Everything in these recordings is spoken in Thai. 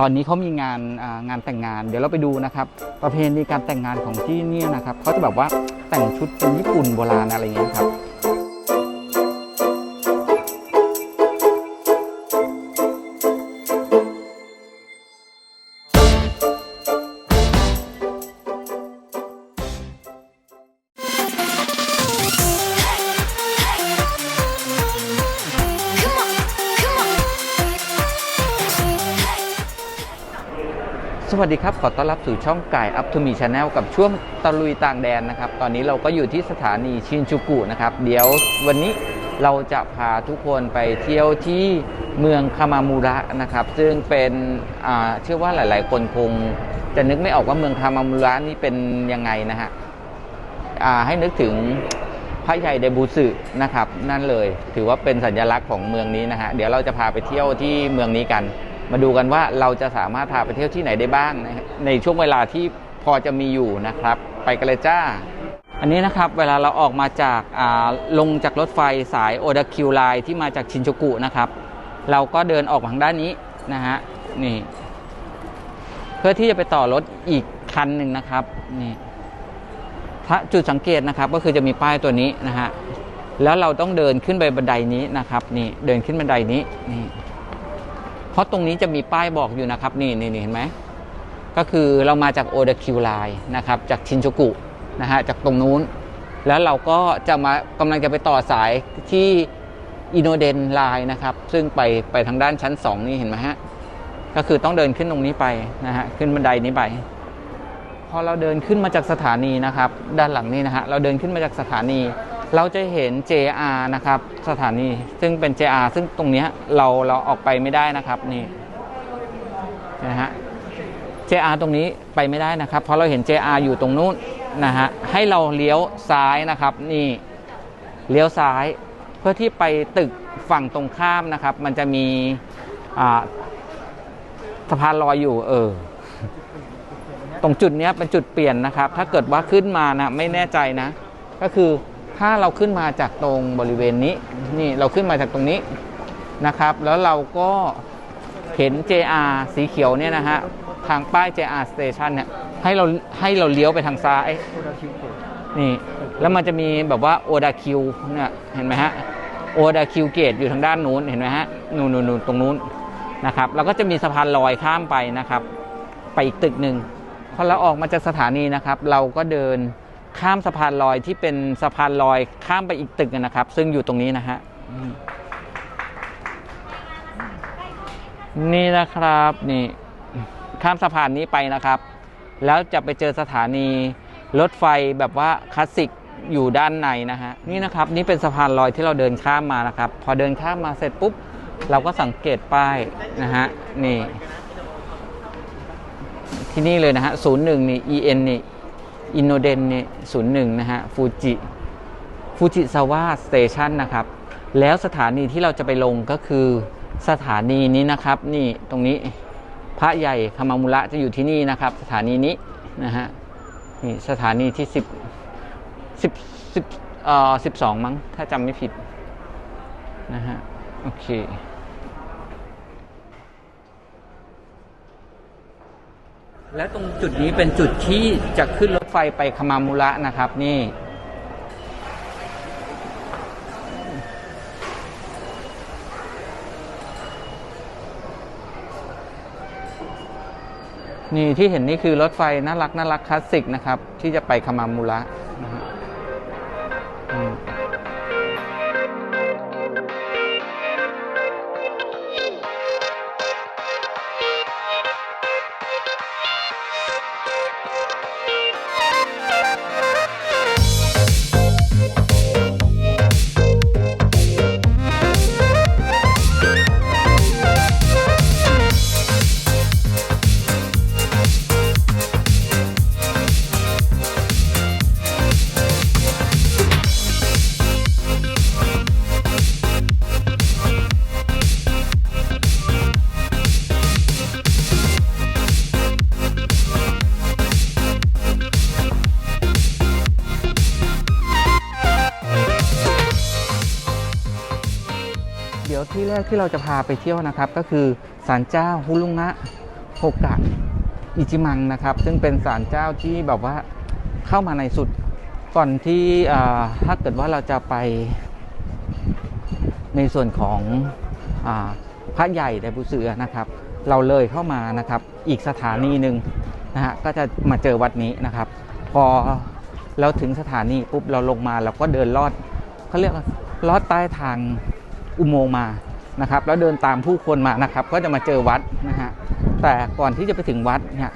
ตอนนี้เขามีงานงานแต่งงาน เดี๋ยวเราไปดูนะครับ ประเพณีการแต่งงานของที่นี่นะครับเขาจะแบบว่าแต่งชุดเป็นญี่ปุ่นโบราณอะไรอย่างเงี้ยครับ สวัสดีครับ ขอต้อนรับสู่ช่องไก่อัพทูมีชาแนลกับช่วงตะลุยต่างแดนนะครับ ตอนนี้เราก็อยู่ที่สถานีชินจูกุนะครับ เดี๋ยววันนี้เราจะพาทุกคนไปเที่ยวที่เมืองคามามูระนะครับ ซึ่งเป็นเชื่อว่าหลาย ๆ คนคงจะนึกไม่ออกว่าเมืองคามามูระนี่เป็นยังไงนะฮะให้นึกถึงพระใหญ่เดบูสึนะครับ นั่นเลย ถือว่าเป็นสัญลักษณ์ของเมืองนี้นะฮะเดี๋ยวเราจะพาไปเที่ยวที่เมืองนี้กัน มาดูกันว่าเราจะสามารถพาไปเที่ยวที่ไหนได้บ้าง ในช่วงเวลาที่พอจะมีอยู่นะครับ ไปกันเลยจ้า อันนี้นะครับเวลาเราออกมาจากาลงจากรถไฟสายโอดาคิวไลน์ที่มาจากชินจูกุนะครับ เราก็เดินออกมาทางด้านนี้นะฮะนี่ เพื่อที่จะไปต่อรถอีกคันหนึ่งนะครับนี่ถ้าจุดสังเกตนะครับก็คือจะมีป้ายตัวนี้นะฮะแล้วเราต้องเดินขึ้นไปบันไดนี้นะครับนี่เดินขึ้นบันไดนี้นี่ เพราะตรงนี้จะมีป้ายบอกอยู่นะครับ นี่นี่เห็นไหมก็คือเรามาจากโอเดคิวไลน์นะครับจากชินจูกุนะฮะจากตรงนู้น แล้วเราก็จะมากำลังจะไปต่อสายที่อินโนเดนไลน์นะครับ ซึ่งไปไปทางด้านชั้น 2 นี่เห็นไหมฮะ ก็คือต้องเดินขึ้นตรงนี้ไปนะฮะ ขึ้นบันไดนี้ไป พอเราเดินขึ้นมาจากสถานีนะครับ ด้านหลังนี้นะฮะ เราเดินขึ้นมาจากสถานี เราจะเห็น JR นะครับสถานีซึ่งเป็น JR ซึ่งตรงนี้เราเราออกไปไม่ได้นะครับนี่นะฮะ JR ตรงนี้ไปไม่ได้นะครับ เพราะเราเห็น JR อยู่ตรงนู้นนะฮะให้เราเลี้ยวซ้ายนะครับ นี่เลี้ยวซ้ายเพื่อที่ไปตึกฝั่งตรงข้ามนะครับ มันจะมีสะพานลอยอยู่ เออ ตรงจุดนี้เป็นจุดเปลี่ยนนะครับ ถ้าเกิดว่าขึ้นมานะไม่แน่ใจนะ ก็คือ ถ้าเราขึ้นมาจากตรงบริเวณนี้นี่เราขึ้นมาจากตรงนี้นะครับ แล้วเราก็เห็น JR สีเขียวเนี่ยนะฮะทางป้าย JR Station เนี่ยให้เราให้เราเลี้ยวไปทางซ้ายนี่แล้วมันจะมีแบบว่าโอดาคิวเนี่ยเห็นไหมฮะโอดาคิวเกตอยู่ทางด้านนู้นเห็นไหมฮะนู่นนู่นตรงนู้นนะครับแล้วก็จะมีสะพานลอยข้ามไปนะครับ ไปอีกตึกหนึ่งพอเราออกมาจากสถานีนะครับ เราก็เดิน ข้ามสะพานลอยที่เป็นสะพานลอยข้ามไปอีกตึกนะครับ ซึ่งอยู่ตรงนี้นะฮะนี่นะครับนี่ข้ามสะพานนี้ไปนะครับ แล้วจะไปเจอสถานี รถไฟแบบว่าคลาสสิกอยู่ด้านในนะฮะนี่นะครับ นี่เป็นสะพานลอยที่เราเดินข้ามมานะครับ พอเดินข้ามมาเสร็จปุ๊บ เราก็สังเกตป้ายนะฮะนี่ ที่นี่เลยนะฮะศูนย์หนึ่งนี่ EN นี่ อินโนเดนนี่ศูนย์หนึ่งนะฮะฟูจิฟูจิซาวะสเตชันนะครับ แล้วสถานีที่เราจะไปลงก็คือสถานีนี้นะครับ นี่ตรงนี้พระใหญ่คามามุระจะอยู่ที่นี่นะครับ สถานีนี้นะฮะนี่สถานีที่สิบสิบสิบเอ่อสิบสองมั้งถ้าจำไม่ผิดนะฮะโอเค และตรงจุดนี้เป็นจุดที่จะขึ้นรถไฟไปขามามุระนะครับนี่นี่ที่เห็นนี่คือรถไฟน่ารักน่ารักคลาสสิกนะครับ ที่จะไปขามามุระ ที่แรกที่เราจะพาไปเที่ยวนะครับ ก็คือศาลเจ้าฮุลุงะโฮกะอิจิมังนะครับ ซึ่งเป็นศาลเจ้าที่แบบว่าเข้ามาในสุดก่อนที่ถ้าเกิดว่าเราจะไปในส่วนของอพระใหญ่ไดบุเสือนะครับ เราเลยเข้ามานะครับ อีกสถานีหนึ่งนะฮะก็จะมาเจอวัดนี้นะครับ พอเราถึงสถานีปุ๊บเราลงมาเราก็เดินลอดเขาเรียกลอดใต้ทาง อุโมงค์มานะครับ แล้วเดินตามผู้คนมานะครับ ก็จะมาเจอวัดนะฮะแต่ก่อนที่จะไปถึงวัดเนี่ย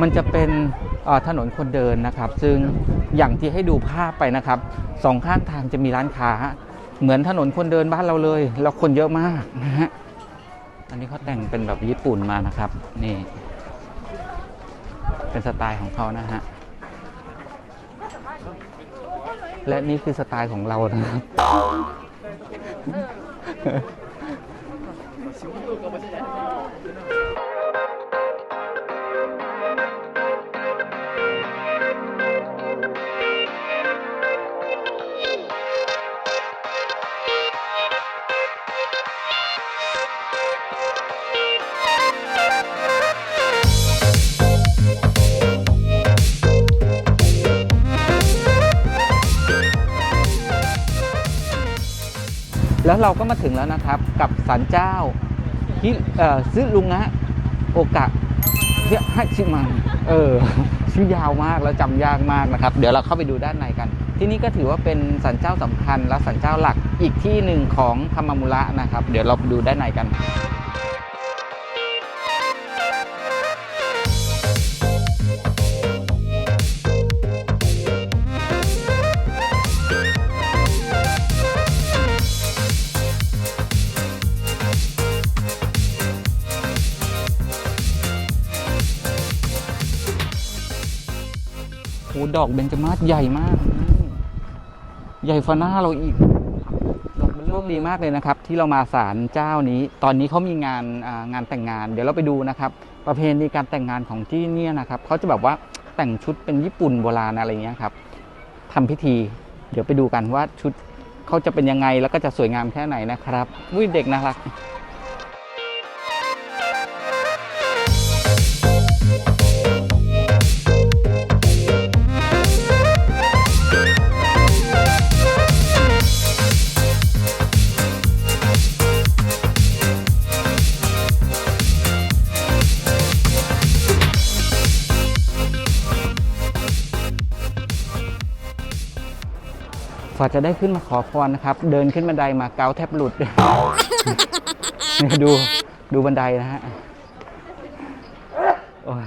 มันจะเป็นอ่อถนนคนเดินนะครับ ซึ่งอย่างที่ให้ดูภาพไปนะครับสองข้างทางจะมีร้านค้า เหมือนถนนคนเดินบ้านเราเลย แล้วคนเยอะมากนะฮะอันนี้เขาแต่งเป็นแบบญี่ปุ่นมานะครับ นี่ เป็นสไตล์ของเขานะฮะและนี่คือสไตล์ของเรานะครับ 仕事かもしれない แล้วเราก็มาถึงแล้วนะครับกับศาลเจ้าฮิเอ่อซึลุงะโอกะเฮียฮัชิมังเออชื่อยาวมากแล้วจำยากมากนะครับ เดี๋ยวเราเข้าไปดูด้านในกัน ที่นี่ก็ถือว่าเป็นสันเจ้าสำคัญและสันเจ้าหลักอีกที่หนึ่งของธรรมมุระนะครับ เดี๋ยวเราไปดูด้านในกัน ดอกเบญจมาศใหญ่มาก ใหญ่ฟ้าหน้าเราอีกดอกมันโชคดีมากเลยนะครับ ที่เรามาศาลเจ้านี้ ตอนนี้เขามีงานงานแต่งงาน เดี๋ยวเราไปดูนะครับ ประเพณีการแต่งงานของที่เนี่ยนะครับเขาจะแบบว่าแต่งชุดเป็นญี่ปุ่นโบราณอะไรเงี้ยครับทำพิธี เดี๋ยวไปดูกันว่าชุดเขาจะเป็นยังไงแล้วก็จะสวยงามแค่ไหนนะครับวุ้ยเด็กน่ารัก ว่าจะได้ขึ้นมาขอพรนะครับ เดินขึ้นบันไดมาเกาแทบหลุดเนี่ยดูดูบันไดนะฮะโอ้ย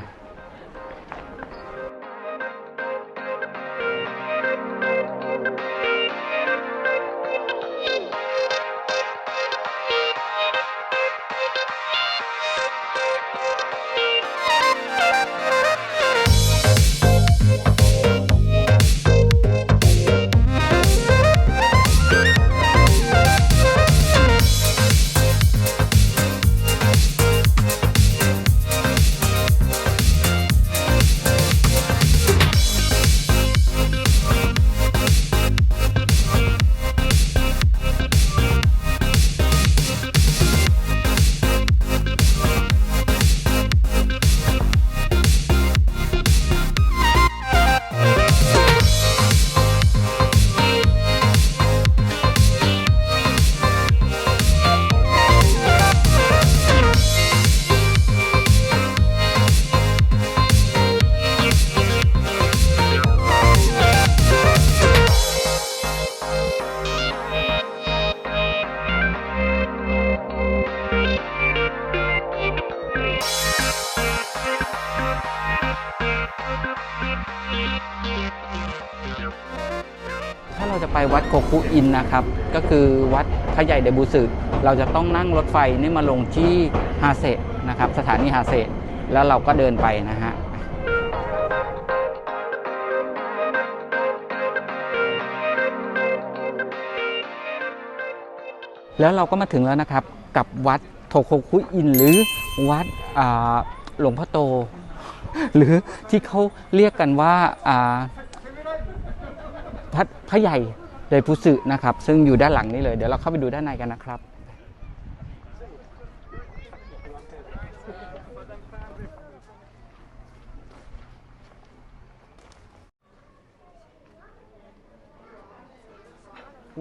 จะไปวัดโคคุอินนะครับ ก็คือวัดพระใหญ่เดบูสึเราจะต้องนั่งรถไฟนี่มาลงที่ฮาเซะนะครับ สถานีฮาเซะแล้วเราก็เดินไปนะฮะแล้วเราก็มาถึงแล้วนะครับกับวัดโทโคคุอิน หรือวัดหลวงพ่อโต หรือที่เขาเรียกกันว่าอ่า พระใหญ่เดยพุสึนะครับ ซึ่งอยู่ด้านหลังนี้เลย เดี๋ยวเราเข้าไปดูด้านในกันนะครับ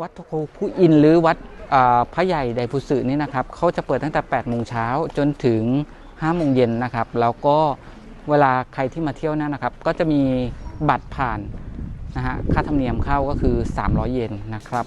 วัดโคผู้อินหรือวัดพระใหญ่ไดพุสึนี่นะครับเขาจะเปิดตั้งแต่8โมงเช้าจนถึง5โมงเย็นนะครับ แล้วก็เวลาใครที่มาเที่ยวนั่นนะครับ ก็จะมีบัตรผ่าน นะฮะค่าธรรมเนียมเข้าก็คือ 300 เยนนะครับ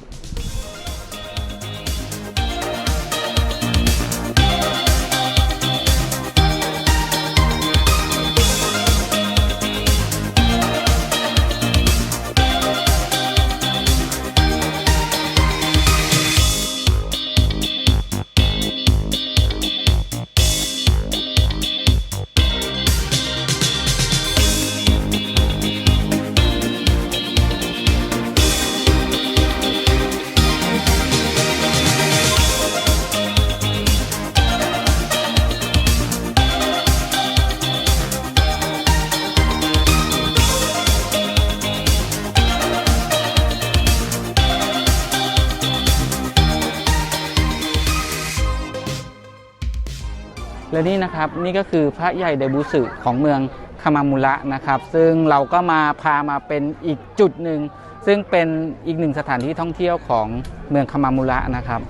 และนี่นะครับนี่ก็คือพระใหญ่ไดบุสึของเมืองคามามุระนะครับ ซึ่งเราก็มาพามาเป็นอีกจุดหนึ่ง ซึ่งเป็นอีกหนึ่งสถานที่ท่องเที่ยวของเมืองคามามุระนะครับ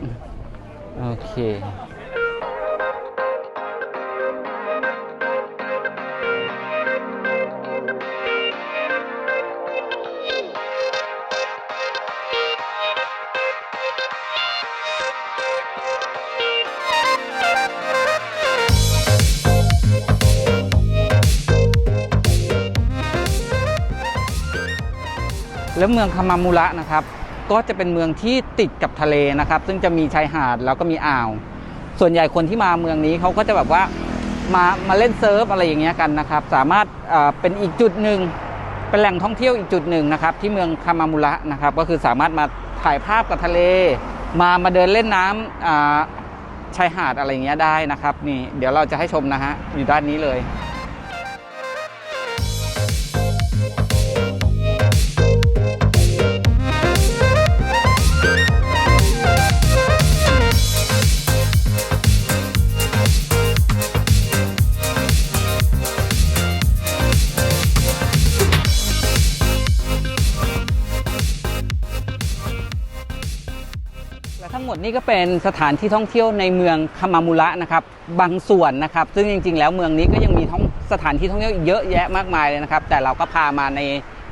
โอเค แล้วเมืองคามามุระนะครับก็จะเป็นเมืองที่ติดกับทะเลนะครับ ซึ่งจะมีชายหาดแล้วก็มีอ่าว ส่วนใหญ่คนที่มาเมืองนี้เขาก็จะแบบว่ามามาเล่นเซิร์ฟอะไรอย่างเงี้ยกันนะครับ สามารถเอ่อเป็นอีกจุดหนึ่งเป็นแหล่งท่องเที่ยวอีกจุดหนึ่งนะครับ ที่เมืองคามามุระนะครับ ก็คือสามารถมาถ่ายภาพกับทะเล มามาเดินเล่นน้ำอ่าชายหาดอะไรอย่างเงี้ยได้นะครับ นี่เดี๋ยวเราจะให้ชมนะฮะอยู่ด้านนี้เลย นี้ก็เป็นสถานที่ท่องเที่ยวในเมืองคามามุระนะครับบางส่วนนะครับ ซึ่งจริง ๆ แล้วเมืองนี้ก็ยังมีท่องสถานที่ท่องเที่ยวเยอะแยะมากมายเลยนะครับ แต่เราก็พามาใน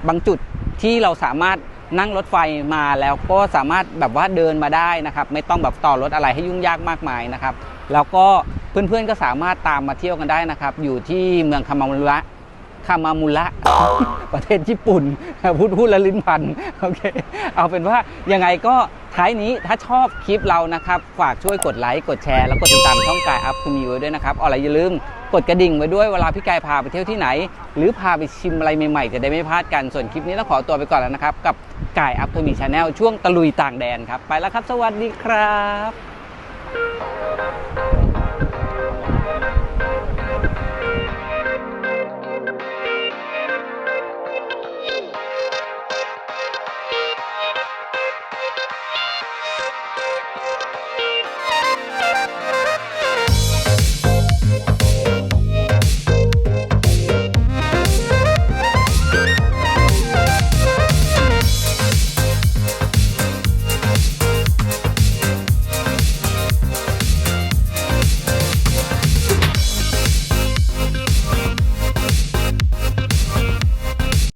บางจุดที่เราสามารถนั่งรถไฟมาแล้วก็สามารถแบบว่าเดินมาได้นะครับ ไม่ต้องแบบต่อรถอะไรให้ยุ่งยากมากมายนะครับ แล้วก็เพื่อนๆก็สามารถตามมาเที่ยวกันได้นะครับ อยู่ที่เมืองคามามุระ คามามุระประเทศญี่ปุ่น พูดพูดล้วลิ้นพันโอเค เอาเป็นว่ายังไงก็ท้ายนี้ถ้าชอบคลิปเรานะครับ ฝากช่วยกดไลค์กดแชร์แล้วกดติดตามช่องกายอัพทูมีไว้ด้วยนะครับอะไรอย่าลืมกดกระดิ่งไว้ด้วยเวลาพี่กายพาไปเที่ยวที่ไหน หรือพาไปชิมอะไรใหม่ๆ จะได้ไม่พลาดกันส่วนคลิปนี้ต้องขอตัวไปก่อนแล้วนะครับ กับกายอัพทูมีชาแนลช่วงตะลุยต่างแดนครับ ไปแล้วครับ สวัสดีครับ